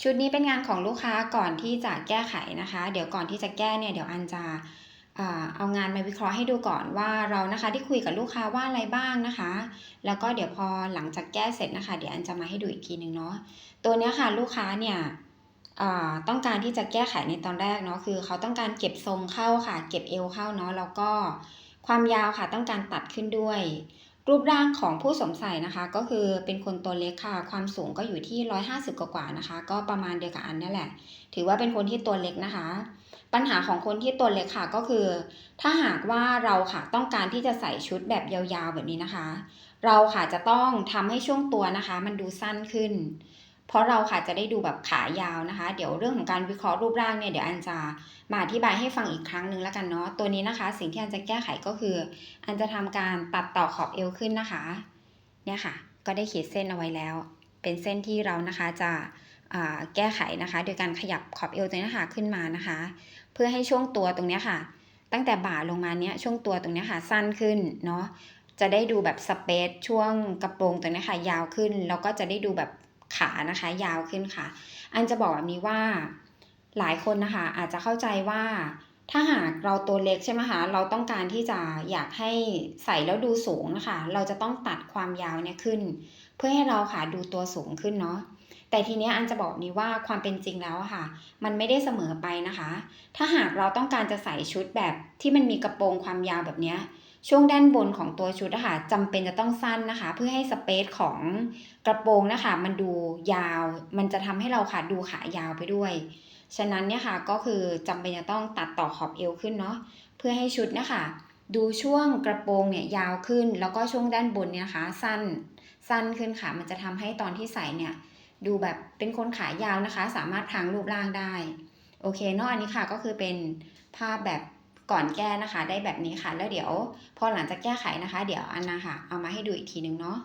ชุดนี้เป็นงานของลูกค้าก่อนที่จะแก้ไขนะคะ เดี๋ยวก่อนที่จะแก้เนี่ยเดี๋ยวอันจะอ่าเอางานมาวิเคราะห์ให้ดูก่อนว่าเรานะคะที่คุยกับลูกค้าว่าอะไรบ้างนะคะ แล้วก็เดี๋ยวพอหลังจากแก้เสร็จนะคะ เดี๋ยวอันจะมาให้ดูอีกทีหนึ่งเนาะตัวนี้ค่ะลูกค้าเนี่ยอ่าต้องการที่จะแก้ไขในตอนแรกเนาะคือ เขาต้องการเก็บทรงเข้าค่ะ เก็บเอวเข้าเนาะแล้วก็ความยาวค่ะต้องการตัดขึ้นด้วย รูปร่างของผู้สมใส่นะคะ ก็คือเป็นคนตัวเล็กค่ะ ความสูงก็อยู่ที่ 150 กว่าๆนะคะ ก็ประมาณเดียวกับอันนี่แหละ ถือว่าเป็นคนที่ตัวเล็กนะคะ ปัญหาของคนที่ตัวเล็กค่ะก็คือ ถ้าหากว่าเราค่ะต้องการที่จะใส่ชุดแบบยาวๆแบบนี้นะคะ เราค่ะจะต้องทำให้ช่วงตัวนะคะ มันดูสั้นขึ้น เพราะเราค่ะจะได้ดูแบบขายาวนะคะ เดี๋ยวเรื่องของการวิเคราะห์รูปร่างเนี่ยเดี๋ยวอันจะมาอธิบายให้ฟังอีกครั้งหนึ่งแล้วกันเนาะตัวนี้นะคะ สิ่งที่อันจะแก้ไขก็คือ อันจะทำการตัดต่อขอบเอวขึ้นนะคะ เนี่ยค่ะ ก็ได้ขีดเส้นเอาไว้แล้ว เป็นเส้นที่เรานะคะจะแก้ไขนะคะ โดยการขยับขอบเอวตัวนี้ค่ะขึ้นมานะคะ เพื่อให้ช่วงตัวตรงนี้ค่ะ ตั้งแต่บ่าลงมาเนี้ยช่วงตัวตรงนี้ค่ะสั้นขึ้นเนาะจะได้ดูแบบสเปซช่วงกระโปรงตรงนี้ค่ะยาวขึ้นแล้วก็จะได้ดูแบบ ขานะคะ ยาวขึ้นค่ะ อันจะบอกแบบนี้ว่าหลายคนนะคะ อาจจะเข้าใจว่า ถ้าหากเราตัวเล็กใช่ไหมคะ เราต้องการที่จะอยากให้ใส่แล้วดูสูงนะคะ เราจะต้องตัดความยาวเนี่ยขึ้น เพื่อให้เราค่ะดูตัวสูงขึ้นเนาะ แต่ทีเนี้ยอันจะบอกนี้ว่าความเป็นจริงแล้วค่ะ มันไม่ได้เสมอไปนะคะ ถ้าหากเราต้องการจะใส่ชุดแบบที่มันมีกระโปรงความยาวแบบเนี้ย ช่วงด้านบนของตัวชุดอะคะจำเป็นจะต้องสั้นนะคะ เพื่อให้สเปซของกระโปรงนะคะ มันดูยาว มันจะทำให้เราค่ะดูขายาวไปด้วย ฉะนั้นเนี่ยค่ะก็คือจำเป็นจะต้องตัดต่อขอบเอวขึ้นเนาะเพื่อให้ชุดเนะคะดูช่วงกระโปรงเนี่ยยาวขึ้น แล้วก็ช่วงด้านบนเนี่ยนะคะสั้นสั้นขึ้นค่ะ มันจะทำให้ตอนที่ใส่เนี่ยดูแบบเป็นคนขายาวนะคะ สามารถพรางรูปร่างได้โอเคเนาะอันนี้ค่ะก็คือเป็นภาพแบบก่อนแก้นะคะ ได้แบบนี้ค่ะ แล้วเดี๋ยวพอหลังจากแก้ไขนะคะ เดี๋ยวอันนาค่ะเอามาให้ดูอีกทีนึงเนาะ